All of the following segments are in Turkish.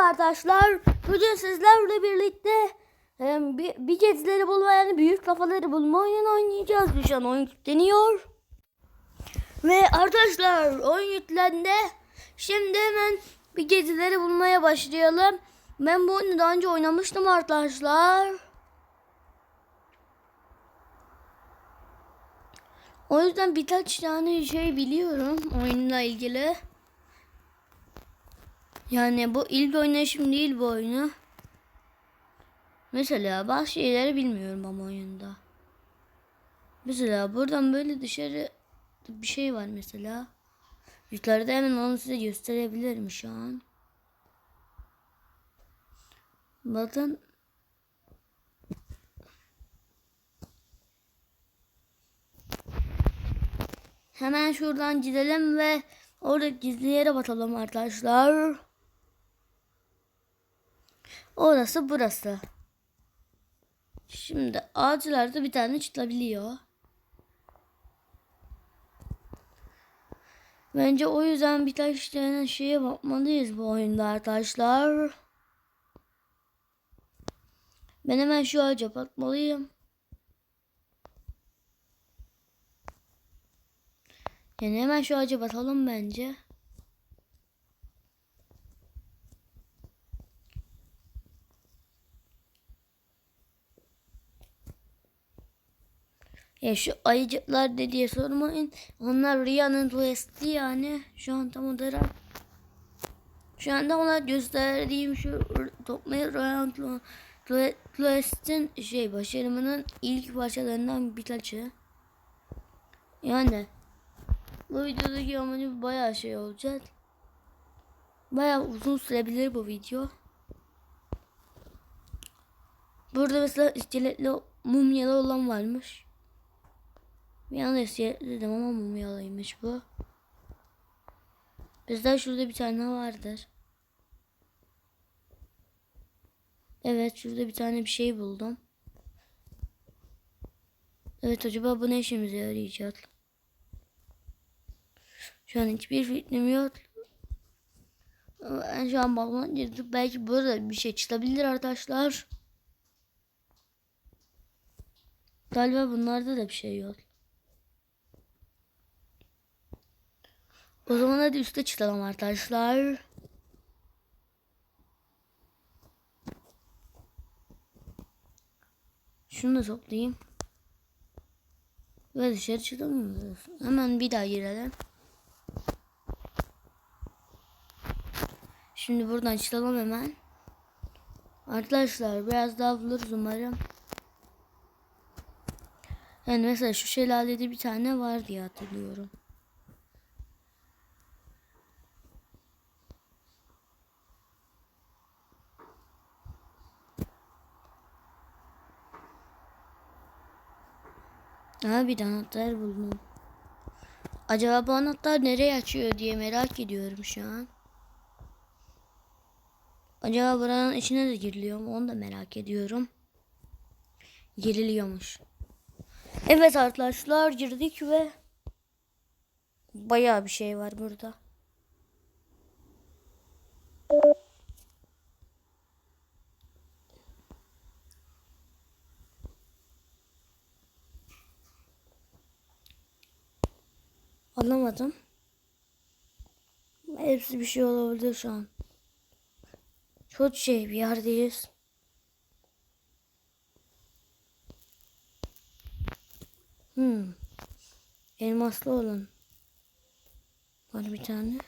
arkadaşlar. Bugün sizlerle birlikte bir gezileri bulma yani büyük kafaları bulma oyunu oynayacağız. Şu an oyun yükleniyor. Ve arkadaşlar oyun yüklendi. Şimdi hemen bir gezileri bulmaya başlayalım. Ben bu oyunu daha önce oynamıştım arkadaşlar. O yüzden birkaç tane şey biliyorum oyunla ilgili. Yani bu ilk oynayışım değil bu oyunu. Mesela bazı şeyleri bilmiyorum ama oyunda. Mesela buradan böyle dışarı bir şey var mesela. Yukarıda hemen onu size gösterebilirim şu an. Bakın. Hemen şuradan gidelim ve orada gizli yere bakalım arkadaşlar. Orası burası. Şimdi ağaçlarda bir tane çıkabiliyor. Bence o yüzden birkaç tane şeye bakmalıyız bu oyunda arkadaşlar. Ben hemen şu ağaca bakmalıyım. Yani hemen şu ağaca bakalım bence. Ya şu ayıcıklar ne diye sormayın. Onlar Rihanna'nın duesti yani. Şu an tam olarak. Şu anda ona gösterdiğim şu toplayı Rihanna'nın duestin şey başarımının ilk parçalarından birkaçı. Yani bu videodaki amacı bayağı şey olacak. Bayağı uzun sürebilir bu video. Burada mesela iskeletli mumyalı olan varmış. Anda dedim ama mumyalıymış bu. Bizde şurada bir tane vardır. Evet şurada bir tane bir şey buldum. Evet acaba bu ne işimize yarayacak? Şu an hiçbir fikrim yok. Ben şu an balkona girdim. Belki burada bir şey çıkabilir arkadaşlar. Galiba bunlarda da bir şey yok. O zaman hadi üste çıkalım arkadaşlar. Şunu da toplayayım. Ve dışarı çıkalım. Hemen bir daha girelim. Şimdi buradan çıkalım hemen. Arkadaşlar biraz daha buluruz umarım. Yani mesela şu şelalede bir tane var diye hatırlıyorum. Aha bir anahtar buldum. Acaba bu anahtar nereye açıyor diye merak ediyorum şu an. Acaba buranın içine de giriliyor mu onu da merak ediyorum. Giriliyormuş. Evet arkadaşlar girdik ve bayağı bir şey var burada. Anlamadım. Hepsi bir şey olabilir şu an. Çok şey bir yerdeyiz. Hmm. Elmaslı olan. Var bir tane.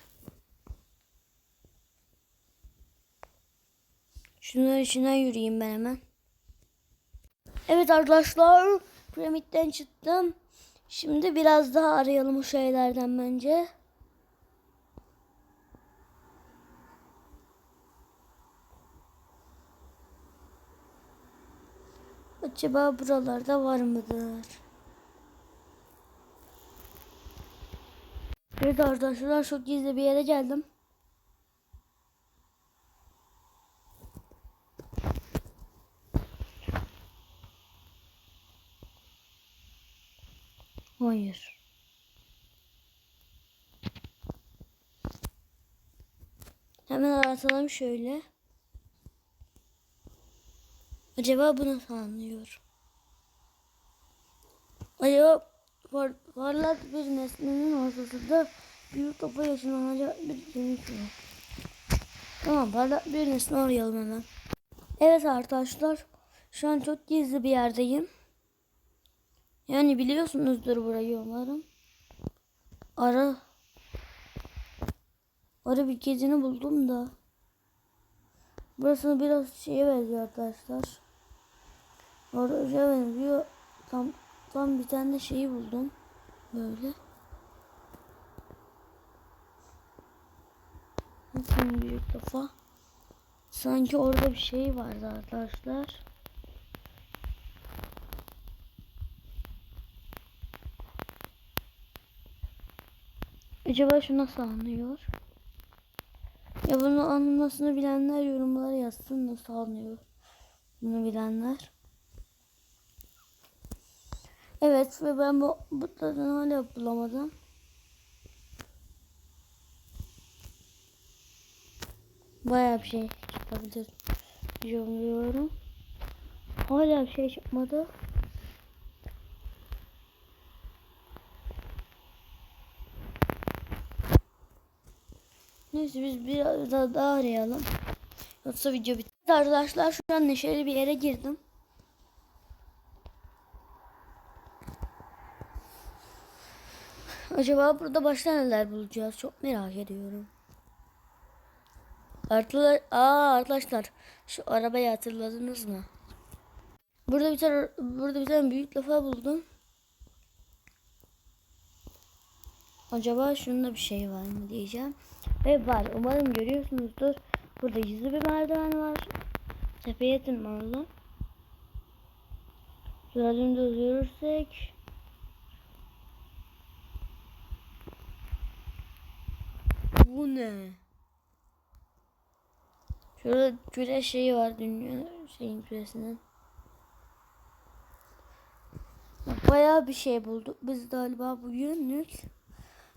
Şunların içinden yürüyeyim ben hemen. Evet arkadaşlar. Piramitten çıktım. Şimdi biraz daha arayalım o şeylerden bence. Acaba buralarda var mıdır? Evet arkadaşlar çok gizli bir yere geldim. Hayır. Hemen aratalım şöyle. Acaba bu nasıl? Acaba var, parlak bir nesnenin ortasında büyük kafa yaşanacak bir geniş var. Tamam parlak bir nesne arayalım hemen. Evet arkadaşlar. Şu an çok gizli bir yerdeyim. Yani biliyorsunuzdur burayı umarım. Ara. Ara bir gezini buldum da. Burası biraz şeye benziyor arkadaşlar. Şeye benziyor. Tam, tam bir tane şeyi buldum. Böyle. Bakın büyük kafa. Sanki orada bir şey vardı arkadaşlar. Acaba şu nasıl anlıyor? Ya bunu anlamasını bilenler yorumlara yazsın nasıl anlıyor. Bunu bilenler. Evet ve ben bu bu tadını hala bulamadım. Bayağı bir şey çıkabilir. Yorumluyorum. Hala bir şey çıkmadı. Neyse biz biraz daha, arayalım. Yoksa video bitti. Arkadaşlar şu an neşeli bir yere girdim. Acaba burada başka neler bulacağız? Çok merak ediyorum. Artılar, aa arkadaşlar şu arabayı hatırladınız mı? Burada bir tane burada bir tane büyük lafa buldum. Acaba şunda bir şey var mı diyeceğim. Ve var. Umarım görüyorsunuzdur. Burada gizli bir merdiven var. Tepeye tırmanalım. Şöyle yürürsek. Bu ne? Şurada küre şeyi var dünya şeyin küresinin. Bayağı bir şey bulduk biz galiba bugünlük.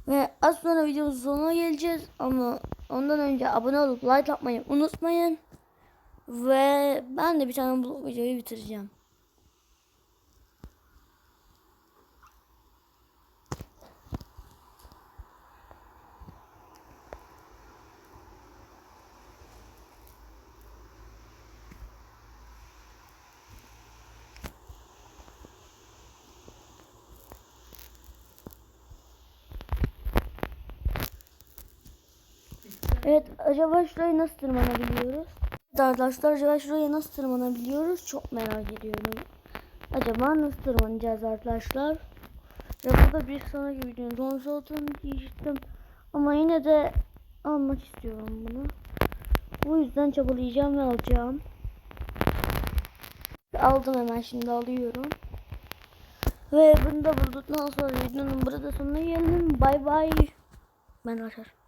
Ve az sonra videomuzun sonuna geleceğiz ama ondan önce abone olup like atmayı unutmayın. Ve ben de bir tane bu videoyu bitireceğim. Evet acaba şurayı nasıl tırmanabiliyoruz? Arkadaşlar acaba şuraya nasıl tırmanabiliyoruz? Çok merak ediyorum. Acaba nasıl tırmanacağız arkadaşlar? Ve bu da bir sonraki videonun konusu olduğunu diyecektim. Ama yine de almak istiyorum bunu. Bu yüzden çabalayacağım ve alacağım. Aldım hemen şimdi alıyorum. Ve bunu da bulduktan sonra videonun burada sonuna geldim. Bay bay. Ben arkadaşlar.